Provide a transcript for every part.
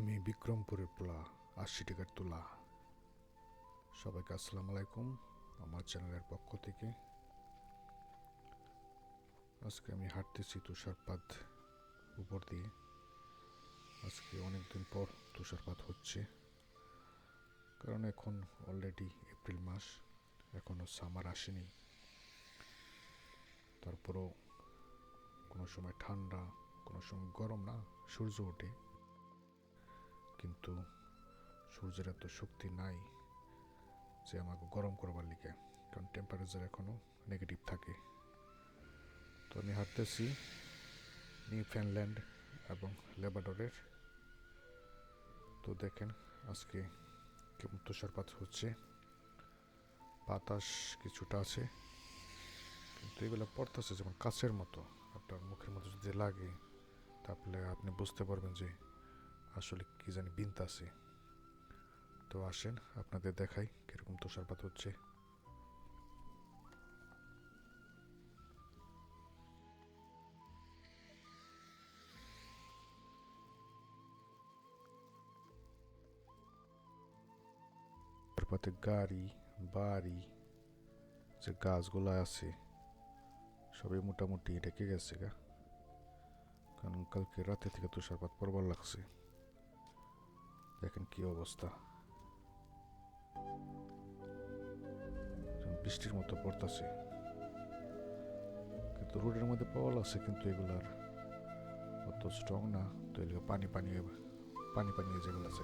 আমি বিক্রমপুরের পোলা আশি টাকার তোলা। সবাইকে আসসালামু আলাইকুম আমার চ্যানেলের পক্ষ থেকে। আজকে আমি হাঁটতেছি তুষারপাত উপর দিয়ে। আজকে অনেক দিন পর তুষারপাত হচ্ছে, কারণ এখন অলরেডি এপ্রিল মাস এখনও সামার আসেনি। তারপরও কোনো সময় ঠান্ডা, কোনো সময় গরম না, সূর্য ওঠে। কিন্তু সূর্যের এত শক্তি নাই যে আমাকে গরম করবার লিগে, কারণ টেম্পারেচার এখনও নেগেটিভ থাকে। তো আমি হাঁটতেছি নিউ ফিনল্যান্ড এবং লেবাডরের তো দেখেন আজকে কেমন তুষারপাত হচ্ছে। বাতাস কিছুটা আছে, কিন্তু এগুলো পড়তেছে যেমন কাছের মতো, আপনার মুখের মধ্যে যদি লাগে, তাহলে আপনি বুঝতে পারবেন যে আসলে কি জানি বিনতে আছে। তো আসেন, আপনাদের দেখাই কীরকম তুষারপাত হচ্ছে। তুষারপাতে গাড়ি, বাড়ি, যে গাছগুলো আছে, সবই মোটামুটি ঢেকে গেছে গা। কারণ কালকে রাতে থেকে তুষারপাত পড়বার লাগছে। দেখেন কি অবস্থা। বৃষ্টির মতো পড়তেছে। কিন্তু রোডের মধ্যে পল আছে, কিন্তু এগুলার অত স্ট্রং না। তো এগুলো পানি পানি পানি পানি যেগুলো আছে।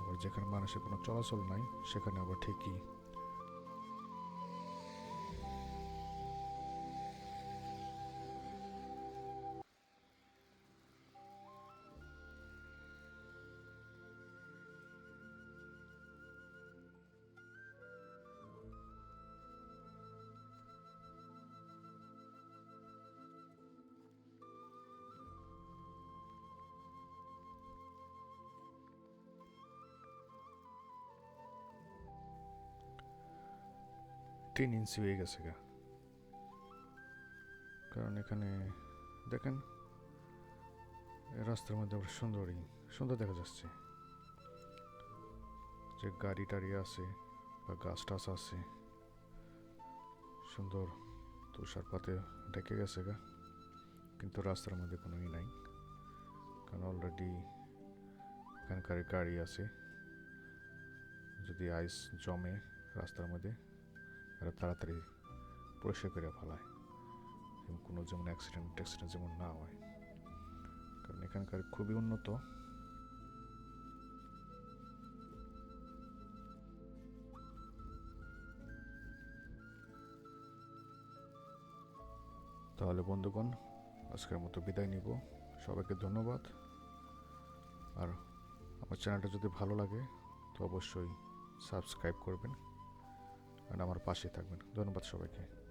আবার যেখানে মানুষের কোনো চলাচল নাই, সেখানে আবার ঠিকই তিন ইঞ্চি হয়ে গেছে গা। কারণ এখানে দেখেন রাস্তার মধ্যে আবার সুন্দরই সুন্দর দেখা যাচ্ছে। যে গাড়ি টাড়ি আছে বা গাছ টাছ আছে, সুন্দর তুষারপাতে ডেকে গেছে গা। কিন্তু রাস্তার মধ্যে কোনো ই নাই, কারণ অলরেডি এখানকার গাড়ি আছে। যদি আইস জমে রাস্তার মধ্যে তাড়াতাড়ি পরিষ্কার করে ফেলায়। এবং কোনো যেমন অ্যাক্সিডেন্ট ট্যাক্সিডেন্ট যেমন না হয়। কারণ এখানকার খুবই উন্নত। তাহলে বন্ধুগণ, আজকের মতো বিদায় নিব। সবাইকে ধন্যবাদ। আর আমার চ্যানেলটা যদি ভালো লাগে, তো অবশ্যই সাবস্ক্রাইব করবেন। আর আমার পাশে থাকবেন। ধন্যবাদ সবাইকে।